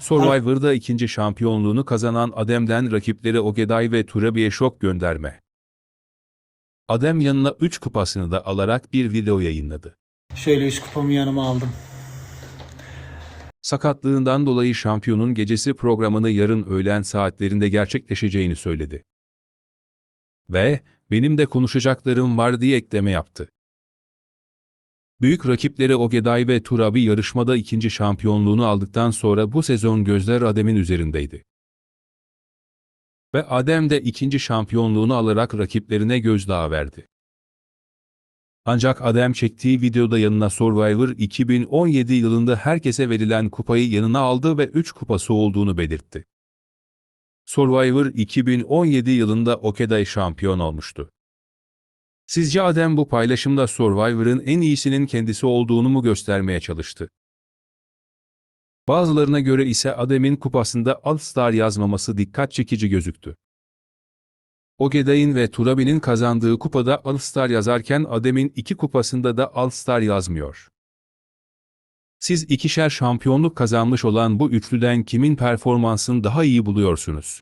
Survivor'da ikinci şampiyonluğunu kazanan Adem'den rakipleri Ogeday ve Turabi'ye şok gönderme. Adem yanına 3 kupasını da alarak bir video yayınladı. Şöyle üç kupamı yanıma aldım. Sakatlığından dolayı şampiyonun gecesi programını yarın öğlen saatlerinde gerçekleşeceğini söyledi. Ve, benim de konuşacaklarım var diye ekleme yaptı. Büyük rakipleri Ogeday ve Turabi yarışmada ikinci şampiyonluğunu aldıktan sonra bu sezon gözler Adem'in üzerindeydi. Ve Adem de ikinci şampiyonluğunu alarak rakiplerine gözdağı verdi. Ancak Adem çektiği videoda yanına Survivor 2017 yılında herkese verilen kupayı yanına aldı ve 3 kupası olduğunu belirtti. Survivor 2017 yılında Okeday şampiyon olmuştu. Sizce Adem bu paylaşımda Survivor'ın en iyisinin kendisi olduğunu mu göstermeye çalıştı? Bazılarına göre ise Adem'in kupasında All Star yazmaması dikkat çekici gözüktü. Ogeday'ın ve Turabi'nin kazandığı kupada All Star yazarken Adem'in iki kupasında da All Star yazmıyor. Siz ikişer şampiyonluk kazanmış olan bu üçlüden kimin performansını daha iyi buluyorsunuz?